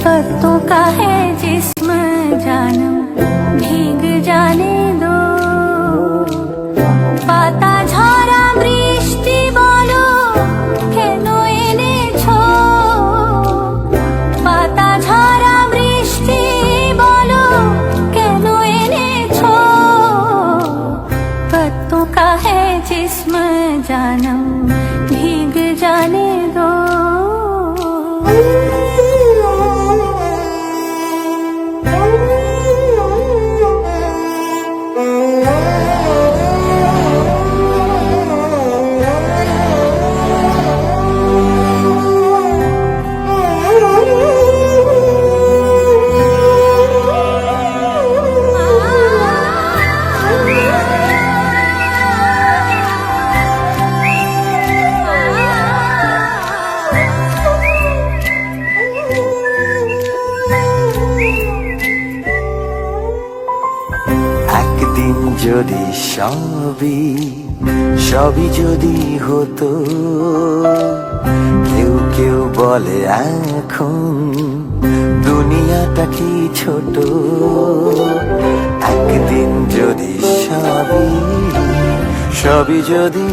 पत्तों का है जिस्म जानम भीग जाने दो পাতা ঝরা বৃষ্টি বলো কেন এনেছো পাতা ঝরা বৃষ্টি বলো কেন এনেছো पत्तों का है जिस्म जानम যদি সবই সবই যদি হতো, কেউ কেউ বলে এখন দুনিয়াটা কি ছোট? একদিন যদি সবই সবই যদি